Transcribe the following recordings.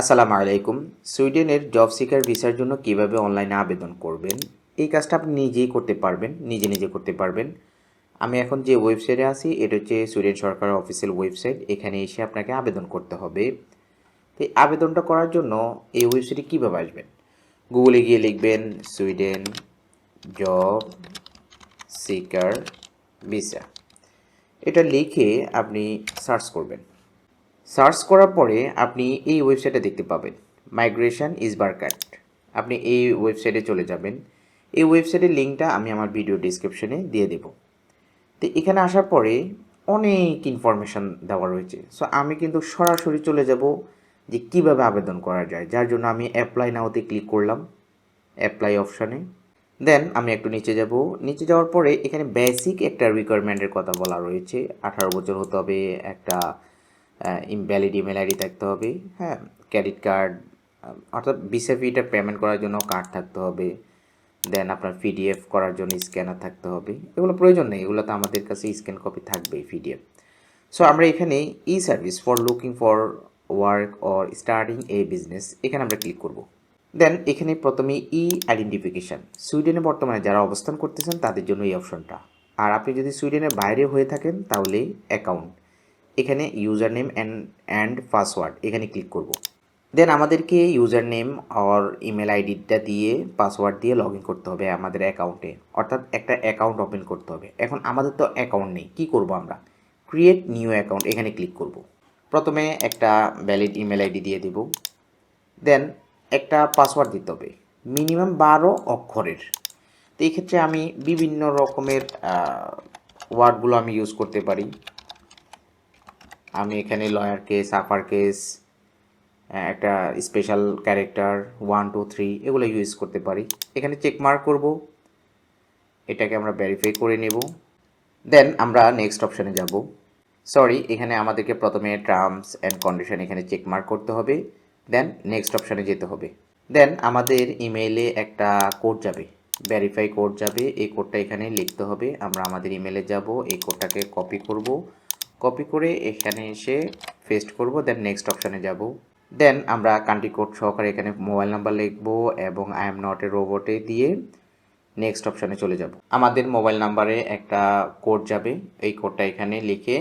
আসসালামু আলাইকুম। সুইডেনের জব সিকার ভিসার জন্য কীভাবে অনলাইনে আবেদন করবেন? এই কাজটা আপনি নিজেই করতে পারবেন, নিজে নিজে করতে পারবেন। আমি এখন যে ওয়েবসাইটে আছি, এটা হচ্ছে সুইডেন সরকারের অফিসিয়াল ওয়েবসাইট। এখানে এসে আপনাকে আবেদন করতে হবে। তো এই আবেদনটা করার জন্য এই ওয়েবসাইটে কীভাবে আসবেন? গুগলে গিয়ে লিখবেন, সুইডেন জব সিকার ভিসা। এটা লিখে আপনি সার্চ করবেন। সার্চ করার পরে আপনি এই ওয়েবসাইটে দেখতে পাবেন। মাইগ্রেশন ইজ বারকাট আপনি এই ওয়েবসাইটে চলে যাবেন। এই ওয়েবসাইটের লিঙ্কটা আমি আমার ভিডিও ডিসক্রিপশনে দিয়ে দেব। তো এখানে আসার পরে অনেক ইনফরমেশান দেওয়া রয়েছে। সো আমি কিন্তু সরাসরি চলে যাব যে কীভাবে আবেদন করা যায়। যার জন্য আমি অ্যাপ্লাই নাওতে ক্লিক করলাম অ্যাপ্লাই অপশানে দেন আমি একটু নিচে যাব। নিচে যাওয়ার পরে এখানে বেসিক একটা রিকোয়ারমেন্টের কথা বলা রয়েছে। আঠারো বছর হতে হবে, একটা ইনভ্যালিড ইমেল আইডি থাকতে হবে হ্যাঁ ক্রেডিট কার্ড অর্থাৎ ভিসা ফিটা পেমেন্ট করার জন্য কার্ড থাকতে হবে দেন আপনার পিডিএফ করার জন্য স্ক্যানার থাকতে হবে, এগুলো প্রয়োজন নেই, এগুলো তো আমাদের কাছে স্ক্যান কপি থাকবেই পিডিএফ সো আমরা এখানে e service for looking for work or starting a business এখানে আমরা ক্লিক করব। দেন এখানে প্রথমে ই আইডেন্টিফিকেশান সুইডেনে বর্তমানে যারা অবস্থান করতেছেন তাদের জন্য এই অপশনটা আর আপনি যদি সুইডেনের বাইরে হয়ে থাকেন, তাহলে অ্যাকাউন্ট এখানে user name and and password এখানে ক্লিক করব। দেন আমাদেরকে ইউজার নেম আর ইমেল আইডিটা দিয়ে পাসওয়ার্ড দিয়ে লগ করতে হবে আমাদের অ্যাকাউন্টে অর্থাৎ একটা অ্যাকাউন্ট ওপেন করতে হবে। এখন আমাদের তো অ্যাকাউন্ট নেই, কি করব আমরা? ক্রিয়েট নিউ অ্যাকাউন্ট এখানে ক্লিক করব। প্রথমে একটা ভ্যালিড ইমেল আইডি দিয়ে দেব। দেন একটা পাসওয়ার্ড দিতে হবে। মিনিমাম বারো অক্ষরের। তো এই ক্ষেত্রে আমি বিভিন্ন রকমের ওয়ার্ডগুলো আমি ইউজ করতে পারি। আমি এখানে লয়ার কেস আপার কেস একটা special character one two three এগুলো ইউজ করতে পারি। এখানে চেক মার্ক করব। এটাকে আমরা ভেরিফাই করে নেব। দেন আমরা নেক্সট অপশানে যাব। সরি এখানে আমাদেরকে প্রথমে টার্মস অ্যান্ড কন্ডিশন এখানে চেক মার্ক করতে হবে। দেন নেক্সট অপশানে যেতে হবে। দেন আমাদের ইমেইলে একটা কোড যাবে। ভেরিফাই কোড যাবে। এই কোডটা এখানে লিখতে হবে। আমরা আমাদের ইমেলে যাব। এই কোডটাকে কপি করব। কপি করে এখানে এসে পেস্ট করব দেন নেক্সট অপশানে যাব। দেন আমরা কান্ট্রি কোড সহকারে এখানে মোবাইল নাম্বার লিখব এবং আই এম নট এ রোবটে দিয়ে নেক্সট অপশানে চলে যাব। আমাদের মোবাইল নাম্বারে একটা কোড যাবে, এই কোডটা এখানে লিখে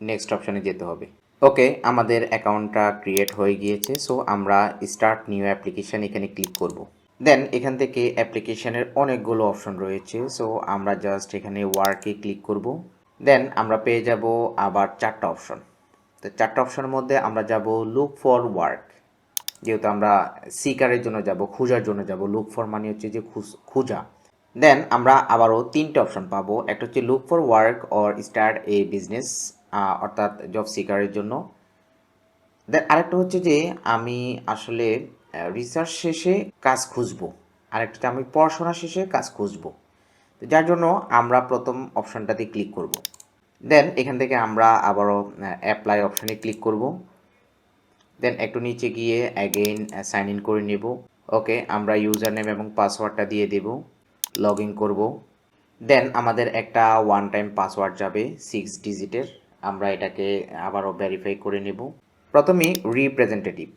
নেক্সট অপশানে যেতে হবে। ওকে আমাদের অ্যাকাউন্টটা ক্রিয়েট হয়ে গিয়েছে সো আমরা স্টার্ট নিউ অ্যাপ্লিকেশান এখানে ক্লিক করব। দেন এখান থেকে অ্যাপ্লিকেশানের অনেকগুলো অপশন রয়েছে সো আমরা জাস্ট এখানে ওয়ার্কে ক্লিক করব। দেন আমরা পেয়ে যাব আবার চারটা অপশন তো চারটা অপশনের মধ্যে আমরা যাব লুক ফর ওয়ার্ক যেহেতু আমরা সিকারের জন্য যাব, খোঁজার জন্য যাব লুক ফর মানে হচ্ছে যে খুজ- দেন আমরা আবারও তিনটে অপশন পাবো। একটা হচ্ছে look for work or start a business অর্থাৎ জব সিকারের জন্য। দেন আরেকটা হচ্ছে যে আমি আসলে রিসার্চ শেষে কাজ খুঁজবো। আরেকটা আমি পড়াশোনা শেষে কাজ খুঁজবো। তো যার জন্য আমরা প্রথম অপশনটাতে ক্লিক করব। দেন এখান থেকে আমরা আবারও অ্যাপ্লাই অপশানে ক্লিক করব। দেন একটু নিচে গিয়ে অ্যাগেইন সাইন ইন করে নেব। ওকে, আমরা ইউজার নেম এবং পাসওয়ার্ডটা দিয়ে দেব। লগ ইন করব। দেন আমাদের একটা ওয়ান টাইম পাসওয়ার্ড যাবে সিক্স ডিজিটের আমরা এটাকে আবারও ভেরিফাই করে নেব। প্রথমে রিপ্রেজেন্টেটিভ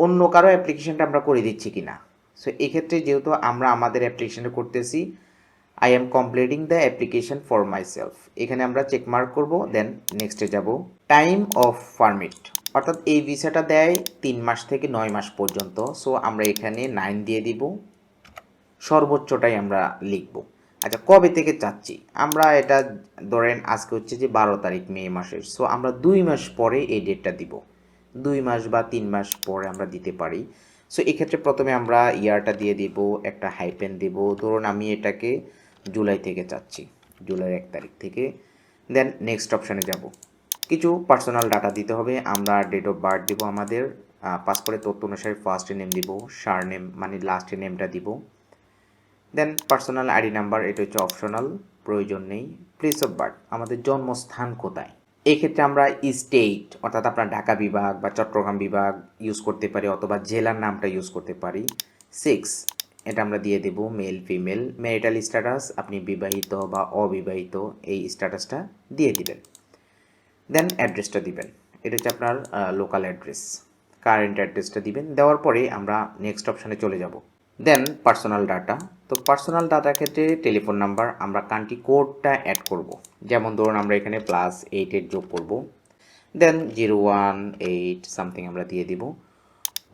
অন্য কারও অ্যাপ্লিকেশনটা আমরা করে দিচ্ছি কি না সো এক্ষেত্রে যেহেতু আমরা আমাদের অ্যাপ্লিকেশনটা করতেছি I am completing the application for myself এখানে আমরা চেক মার্ক করব দেন নেক্সটে যাব। টাইম অফ পারমিট অর্থাৎ এই ভিসাটা দেয় তিন মাস থেকে নয় মাস পর্যন্ত। সো আমরা এখানে নাইন দিয়ে দিব। সর্বোচ্চটাই আমরা লিখব। আচ্ছা কবে থেকে চাচ্ছি? আমরা এটা ধরেন আজকে হচ্ছে যে বারো তারিখ, মে মাসের। সো আমরা দুই মাস পরে এই ডেটটা দিব। দুই মাস বা তিন মাস পরে আমরা দিতে পারি। সো এক্ষেত্রে প্রথমে আমরা ইয়ারটা দিয়ে দিব, একটা হাইপেন দিব। ধরুন আমি এটাকে জুলাই থেকে চাচ্ছি, জুলাইয়ের এক তারিখ থেকে। দেন নেক্সট অপশানে যাব। কিছু পার্সোনাল ডাটা দিতে হবে, আমরা ডেট অফ বার্থ দিব আমাদের পাসপোর্টের তথ্য অনুসারে ফার্স্ট নেম দিব সার নেম মানে লাস্ট নেমটা দিব। দেন পার্সোনাল আইডি নাম্বার এটা হচ্ছে অপশনাল প্রয়োজন নেই। প্লেস অফ বার্থ আমাদের জন্মস্থান কোথায়? এই ক্ষেত্রে আমরা স্টেট অর্থাৎ আপনার ঢাকা বিভাগ বা চট্টগ্রাম বিভাগ ইউজ করতে পারি, অথবা জেলার নামটা ইউজ করতে পারি। সিক্স এটা আমরা দিয়ে দেব মেল ফিমেল ম্যারিটাল স্ট্যাটাস আপনি বিবাহিত বা অবিবাহিত এই স্ট্যাটাসটা দিয়ে দিবেন। দেন অ্যাড্রেসটা দিবেন। এটা হচ্ছে আপনার লোকাল অ্যাড্রেস কারেন্ট অ্যাড্রেসটা দিবেন। দেওয়ার পরে আমরা নেক্সট অপশানে চলে যাব। দেন পার্সোনাল ডাটা তো পার্সোনাল ডাটার ক্ষেত্রে টেলিফোন নাম্বার আমরা কান্ট্রি কোডটা অ্যাড করব। যেমন ধরুন আমরা এখানে প্লাস এইট এইট যোগ করব। Then zero one eight something আমরা দিয়ে দিব।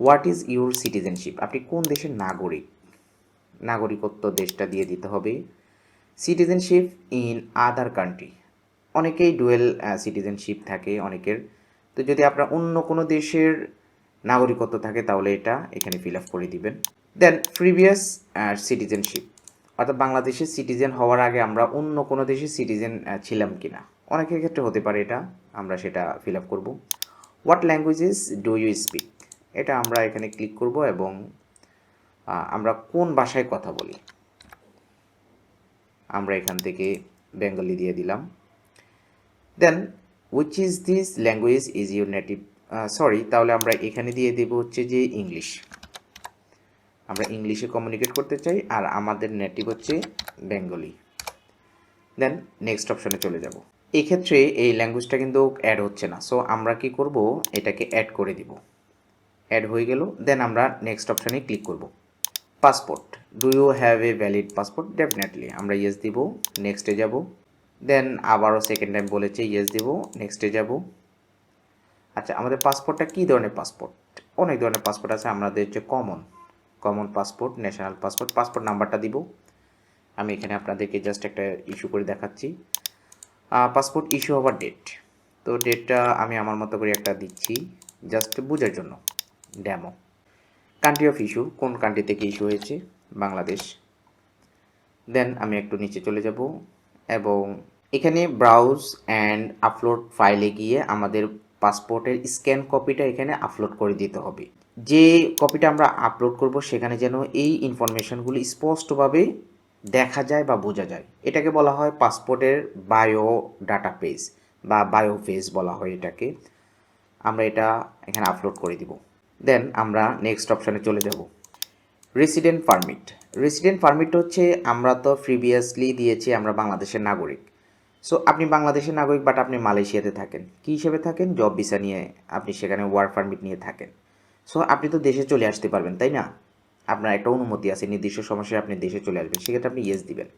হোয়াট ইজ ইউর সিটিজেনশিপ আপনি কোন দেশের নাগরিক? নাগরিকত্ব দেশটা দিয়ে দিতে হবে। সিটিজেনশিপ ইন আদার কান্ট্রি অনেকেই ডুয়েল সিটিজেনশিপ থাকে অনেকের। তো যদি আপনার অন্য কোনো দেশের নাগরিকত্ব থাকে, তাহলে এটা এখানে ফিল আপ করে দিবেন। দেন প্রিভিয়াস সিটিজেনশিপ অর্থাৎ বাংলাদেশের সিটিজেন হওয়ার আগে আমরা অন্য কোনো দেশের সিটিজেন ছিলাম কি না অনেকের ক্ষেত্রে হতে পারে এটা, আমরা সেটা ফিল আপ করব। What languages do you speak এটা আমরা এখানে ক্লিক করব এবং আমরা কোন ভাষায় কথা বলি? আমরা এখান থেকে বেঙ্গলি দিয়ে দিলাম। Then which is this language is your native sorry তাহলে আমরা এখানে দিয়ে দেব হচ্ছে যে ইংলিশ আমরা ইংলিশে কমিউনিকেট করতে চাই আর আমাদের নেটিভ হচ্ছে বেঙ্গলি। দেন নেক্সট অপশনে চলে যাব। এক্ষেত্রে এই ল্যাঙ্গুয়েজটা কিন্তু অ্যাড হচ্ছে না। সো আমরা কি করব? এটাকে অ্যাড করে দিব। অ্যাড হয়ে গেল। দেন আমরা নেক্সট অপশানে ক্লিক করব। Passport. Do you have a valid passport definitely আমরা ইয়েস দিব নেক্সটে যাব। দেন আবারও সেকেন্ড টাইম বলেছে ইয়েস দিব নেক্সটে যাব। আচ্ছা আমাদের পাসপোর্টটা কী ধরনের পাসপোর্ট? অনেক ধরনের পাসপোর্ট আছে, আমাদের হচ্ছে common common passport national passport passport নাম্বারটা দিব। আমি এখানে আপনাদেরকে জাস্ট একটা ইস্যু করে দেখাচ্ছি। পাসপোর্ট ইস্যু হওয়ার ডেট তো ডেটটা আমি আমার মতো করে একটা দিচ্ছি জাস্ট বোঝার জন্য। ড্যামো কান্ট্রি অফ ইস্যু কোন কান্ট্রি থেকে ইস্যু হয়েছে? বাংলাদেশ। দেন আমি একটু নিচে চলে যাব এবং এখানে ব্রাউজ অ্যান্ড আপলোড ফাইলে গিয়ে আমাদের পাসপোর্টের স্ক্যান কপিটা এখানে আপলোড করে দিতে হবে। যে কপিটা আমরা আপলোড করব, সেখানে যেন এই ইনফরমেশনগুলো স্পষ্টভাবে দেখা যায় বা বোঝা যায়। এটাকে বলা হয় পাসপোর্টের বায়ো ডাটা পেজ বা বায়ো পেজ বলা হয় এটাকে। আমরা এটা এখানে আপলোড করে দিব। দেন আমরা নেক্সট অপশানে চলে যাব। রেসিডেন্ট পারমিট রেসিডেন্ট পারমিট হচ্ছে আমরা তো প্রিভিয়াসলি দিয়েছি আমরা বাংলাদেশের নাগরিক। সো আপনি বাংলাদেশের নাগরিক বাট আপনি মালয়েশিয়াতে থাকেন। কী হিসেবে থাকেন? জব ভিসা নিয়ে আপনি সেখানে ওয়ার্ক পারমিট নিয়ে থাকেন। সো আপনি তো দেশে চলে আসতে পারবেন, তাই না? আপনার একটা অনুমতি আছে, নির্দিষ্ট সমস্যায় আপনি দেশে চলে আসবেন, সেক্ষেত্রে আপনি ইয়েস দিবেন।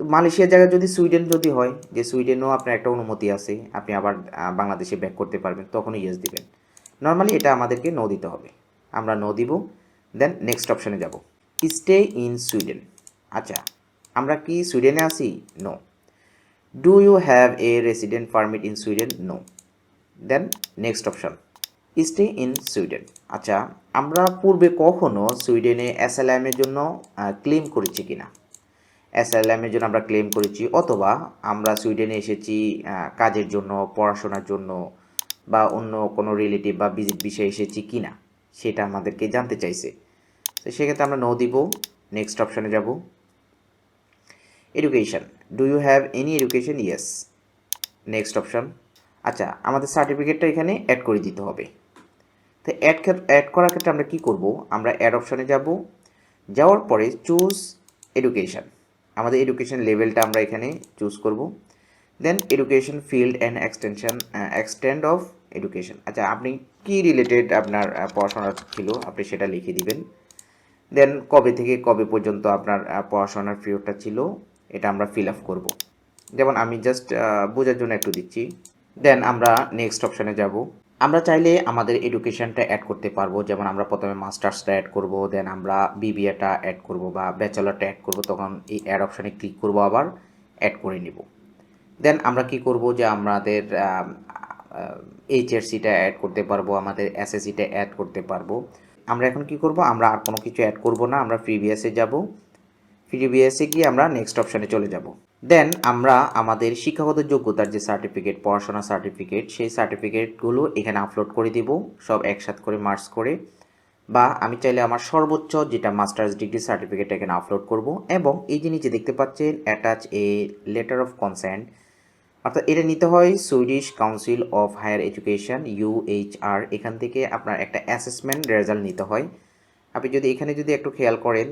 তো মালয়েশিয়ার জায়গায় যদি সুইডেন যদি হয়, যে সুইডেনও আপনার একটা অনুমতি আছে, আপনি আবার বাংলাদেশে ব্যাক করতে পারবেন তখনও ইয়েস দিবেন। নর্মালি এটা আমাদেরকে নো দিতে হবে। আমরা নো দিব দেন নেক্সট অপশানে যাব। স্টে ইন সুইডেন আচ্ছা আমরা কি সুইডেনে আসি no do you have a resident permit in Sweden no then next option stay in Sweden আচ্ছা আমরা পূর্বে কখনো সুইডেনে অ্যাসালামের জন্য ক্লেম করেছি কিনা? অ্যাসালামের জন্য আমরা ক্লেম করেছি, অথবা আমরা সুইডেনে এসেছি কাজের জন্য, পড়াশোনার জন্য বা অন্য কোনো রিলেটিভ বা ভিজিট বিষয়ে এসেছি কি না সেটা আমাদেরকে জানতে চাইছে। তো সেক্ষেত্রে আমরা নো দিব নেক্সট অপশানে যাব। Education do you have any education yes next option আচ্ছা আমাদের সার্টিফিকেটটা এখানে অ্যাড করে দিতে হবে। তো অ্যাড অ্যাড করার ক্ষেত্রে আমরা কি করব? আমরা অ্যাড অপশানে যাব। যাওয়ার পরে চুজ এডুকেশন আমাদের এডুকেশন লেভেলটা আমরা এখানে চুজ করব। Then education field and extension extend of education আচ্ছা আপনি কি রিলেটেড আপনার পড়াশোনা ছিল? আপনি সেটা লিখে দিবেন। দেন কবে থেকে কবে পর্যন্ত আপনার পড়াশোনার পিরিয়ডটা ছিল, এটা আমরা ফিল আপ করব। যেমন আমি জাস্ট বোঝার জন্য একটু দিচ্ছি। দেন আমরা নেক্সট অপশানে যাব। আমরা চাইলে আমাদের এডুকেশনটা অ্যাড করতে পারব। যেমন আমরা প্রথমে মাস্টার্সটা অ্যাড করব দেন আমরা বিবিএটা অ্যাড করব বা ব্যাচেলরটা অ্যাড করব, তখন এই অ্যাড অপশানে ক্লিক করব আবার অ্যাড করে নিব। দেন আমরা কি করব যে আমাদের এইচএসসিটা অ্যাড করতে পারব, আমাদের এসএসসিটা অ্যাড করতে পারব। আমরা এখন কি করব? আমরা আর কোনো কিছু অ্যাড করব না, আমরা প্রিভিয়াসে যাব। প্রিভিয়াসে গিয়ে আমরা নেক্সট অপশানে চলে যাব। দেন আমরা আমাদের শিক্ষাগত যোগ্যতার যে সার্টিফিকেট পড়াশোনা সার্টিফিকেট সেই সার্টিফিকেটগুলো এখানে আপলোড করে দিব, সব একসাথ করে মার্কস করে। বা আমি চাইলে আমার সর্বোচ্চ যেটা মাস্টার্স ডিগ্রি সার্টিফিকেট এখানে আপলোড করব। এবং এই যে নিচে দেখতে পাচ্ছেন attach a letter of consent অর্থাৎ এটা নিতে হয় Swedish council of higher education UHR এখান থেকে আপনার একটা অ্যাসেসমেন্ট রেজাল্ট নিতে হয়। আপনি যদি এখানে যদি একটু খেয়াল করেন,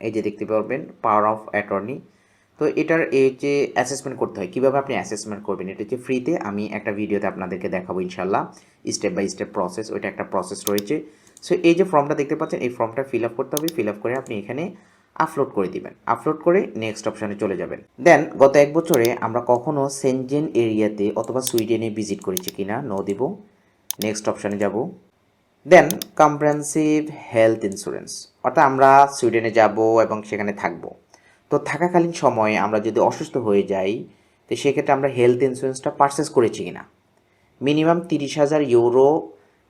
এই যে দেখতে পারবেন পাওয়ার অফ অ্যাটর্নি তো এটার এই যে অ্যাসেসমেন্ট করতে হয়, কীভাবে আপনি অ্যাসেসমেন্ট করবেন, এটা হচ্ছে ফ্রিতে আমি একটা ভিডিওতে আপনাদেরকে দেখাবো ইনশাল্লাহ স্টেপ বাই স্টেপ প্রসেস ওইটা একটা প্রসেস রয়েছে। সো এই যে ফর্মটা দেখতে পাচ্ছেন, এই ফর্মটা ফিল আপ করতে হবে ফিল আপ করে আপনি এখানে আপলোড করে দিবেন। আপলোড করে নেক্সট অপশানে চলে যাবেন। দেন গত এক বছরে আমরা কখনো সেনজেন এরিয়াতে অথবা সুইডেনে ভিজিট করেছি কিনা নো দিব। নেক্সট অপশানে যাব। দেন কম্প্রেহেন্সিভ হেলথ ইন্স্যুরেন্স অর্থাৎ আমরা সুইডেনে যাব এবং সেখানে থাকব। তো থাকাকালীন সময়ে আমরা যদি অসুস্থ হয়ে যাই, তো সেক্ষেত্রে আমরা হেলথ ইন্স্যুরেন্সটা পারচেস করেছি কিনা। মিনিমাম তিরিশ হাজার ইউরো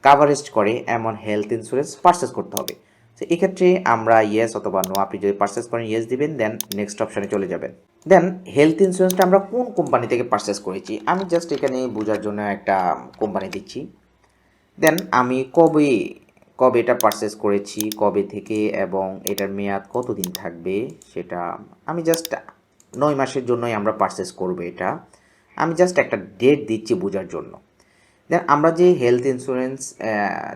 কাভারেজ করে এমন হেলথ ইন্স্যুরেন্স পারচেস করতে হবে। তো এক্ষেত্রে আমরা ইয়েস অথবা নো আপনি যদি পারচেস করেন ইয়েস দিবেন দেন নেক্সট অপশানে চলে যাবেন। দেন হেলথ ইন্স্যুরেন্সটা আমরা কোন কোম্পানি থেকে পারচেস করেছি? আমি জাস্ট এখানে বোঝার জন্য একটা কোম্পানি দিচ্ছি। দেন আমি কবে কবে এটা পারচেস করেছি, কবে থেকে, এবং এটার মেয়াদ কতদিন থাকবে, সেটা আমি জাস্ট নয় মাসের জন্যই আমরা পারচেস করব এটা। আমি জাস্ট একটা ডেট দিচ্ছি বোঝার জন্য। দেন আমরা যে হেলথ ইন্স্যুরেন্স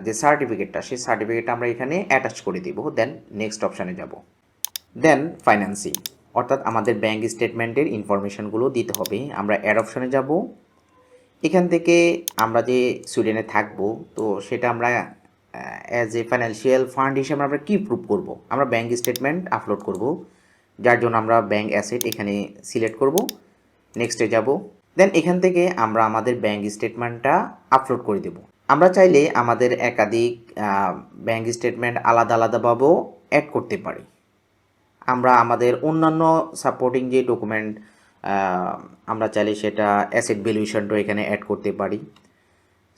যে সার্টিফিকেটটা সেই সার্টিফিকেটটা আমরা এখানে অ্যাটাচ করে দিব। দেন নেক্সট অপশানে যাব। দেন ফাইন্যান্সিং অর্থাৎ আমাদের ব্যাঙ্ক স্টেটমেন্টের ইনফরমেশনগুলো দিতে হবে। আমরা অ্যাড অপশানে যাব। এখান থেকে আমরা যে সুইডেনে থাকব, তো সেটা আমরা অ্যাজ এ ফাইন্যান্সিয়াল ফান্ড হিসেবে আমরা কী প্রুভ করব? আমরা ব্যাঙ্ক স্টেটমেন্ট আপলোড করব। যার জন্য আমরা ব্যাঙ্ক অ্যাসেট এখানে সিলেক্ট করব। নেক্সটে যাব। দেন এখান থেকে আমরা আমাদের ব্যাঙ্ক স্টেটমেন্টটা আপলোড করে দেব। আমরা চাইলে আমাদের একাধিক ব্যাঙ্ক স্টেটমেন্ট আলাদা আলাদাভাবেও অ্যাড করতে পারি। আমরা আমাদের অন্যান্য সাপোর্টিং যে ডকুমেন্ট আমরা চাইলে সেটা অ্যাসেট ভ্যালুয়েশনটাও এখানে অ্যাড করতে পারি।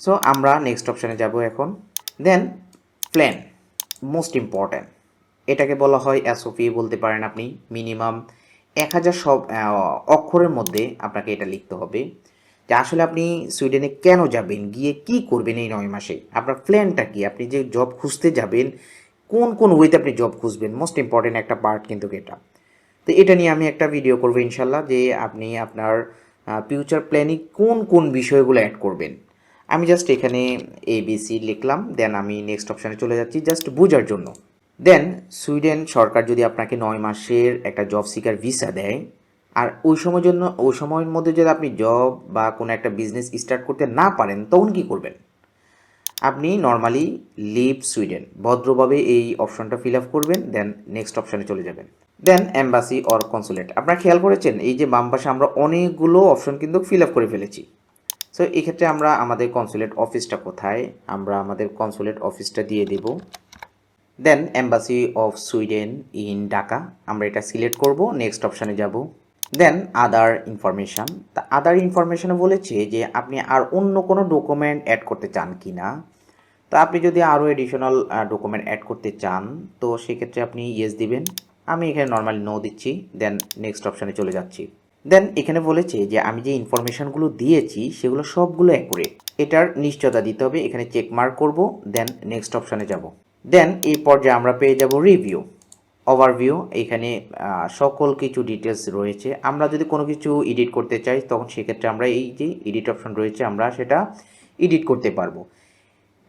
সো আমরা নেক্সট অপশানে যাব এখন। দেন প্ল্যান মোস্ট ইম্পর্ট্যান্ট এটাকে বলা হয় এসওপি বলতে পারেন আপনি মিনিমাম এক হাজার সব অক্ষরের মধ্যে আপনাকে এটা লিখতে হবে যে আসলে আপনি সুইডেনে কেন যাবেন, গিয়ে কি করবেন এই নয় মাসে? আপনার প্ল্যানটা কি? আপনি যে জব খুঁজতে যাবেন, কোন কোন ওয়েতে আপনি জব খুঁজবেন? মোস্ট ইম্পর্টেন্ট একটা পার্ট কিন্তু এটা। তো এটা নিয়ে আমি একটা ভিডিও করব ইনশাল্লাহ যে আপনি আপনার ফিউচার প্ল্যানিং কোন কোন বিষয়গুলো অ্যাড করবেন। আমি জাস্ট এখানে এবিসি লিখলাম দেন আমি নেক্সট অপশানে চলে যাচ্ছি জাস্ট বোঝার জন্য। দেন সুইডেন সরকার যদি আপনাকে নয় মাসের একটা জব সিকার ভিসা দেয়, আর ওই সময়ের জন্য, ওই সময়ের মধ্যে যদি আপনি জব বা কোনো একটা বিজনেস স্টার্ট করতে না পারেন, তখন কী করবেন? আপনি নর্মালি লিভ সুইডেন ভদ্রভাবে এই অপশনটা ফিল আপ করবেন দেন নেক্সট অপশানে চলে যাবেন। দেন অ্যাম্বাসি অর কনসুলেট আপনারা খেয়াল করেছেন? এই যে বাম পাশে আমরা অনেকগুলো অপশন কিন্তু ফিল আপ করে ফেলেছি। সো এক্ষেত্রে আমরা আমাদের কনসুলেট অফিসটা কোথায়? আমরা আমাদের কনসুলেট অফিসটা দিয়ে দেব। Then embassy of Sweden in Dhaka আমরা এটা সিলেক্ট করব নেক্সট অপশানে যাব। দেন আদার ইনফরমেশান তা আদার ইনফরমেশানে বলেছে যে, আপনি আর অন্য কোনো ডকুমেন্ট অ্যাড করতে চান কি না তো আপনি যদি আরও এডিশনাল ডকুমেন্ট অ্যাড করতে চান, তো সেক্ষেত্রে আপনি ইয়েস দিবেন। আমি এখানে নর্মালি নো দিচ্ছি। দেন নেক্সট অপশানে চলে যাচ্ছি। দেন এখানে বলেছে যে, আমি যে ইনফরমেশানগুলো দিয়েছি, সেগুলো সবগুলো অ্যাকুরেট এটার নিশ্চয়তা দিতে হবে। এখানে চেক মার্ক করব। দেন নেক্সট অপশানে যাব। দেন এই পর্যায়ে আমরা পেয়ে যাব রিভিউ ওভারভিউ এখানে সকল কিছু ডিটেলস রয়েছে। আমরা যদি কোনো কিছু এডিট করতে চাই, তখন সেক্ষেত্রে আমরা এই যে এডিট অপশন রয়েছে, আমরা সেটা এডিট করতে পারব।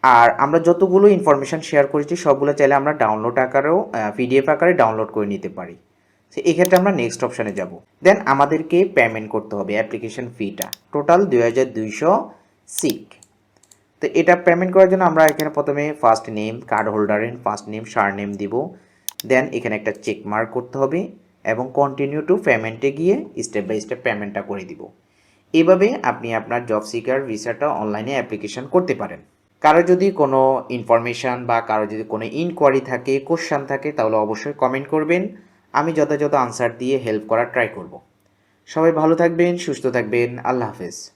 আর আমরা যতগুলো ইনফরমেশান শেয়ার করেছি, সবগুলো চাইলে আমরা ডাউনলোড আকারেও পিডিএফ আকারে ডাউনলোড করে নিতে পারি। সো, এক্ষেত্রে আমরা নেক্সট অপশানে যাব। দেন আমাদেরকে পেমেন্ট করতে হবে অ্যাপ্লিকেশন ফিটা টোটাল দুই হাজার দুইশো সিক তো এটা পেমেন্ট করার জন্য আমরা এখানে প্রথমে ফার্স্ট নেম কার্ড হোল্ডারের ফার্স্ট নেম সার নেম দিব। দেন এখানে একটা চেক মার্ক করতে হবে এবং কন্টিনিউ টু পেমেন্টে গিয়ে স্টেপ বাই স্টেপ পেমেন্টটা করে দিব। এভাবে আপনি আপনার জব সিকার ভিসাটা অনলাইনে অ্যাপ্লিকেশন করতে পারেন। কারও যদি কোনো ইনফরমেশান বা কারও যদি কোনো ইনকোয়ারি থাকে কোশ্চান থাকে, তাহলে অবশ্যই কমেন্ট করবেন। আমি যথাযথ আনসার দিয়ে হেল্প করার ট্রাই করব। সবাই ভালো থাকবেন, সুস্থ থাকবেন। আল্লাহ হাফেজ।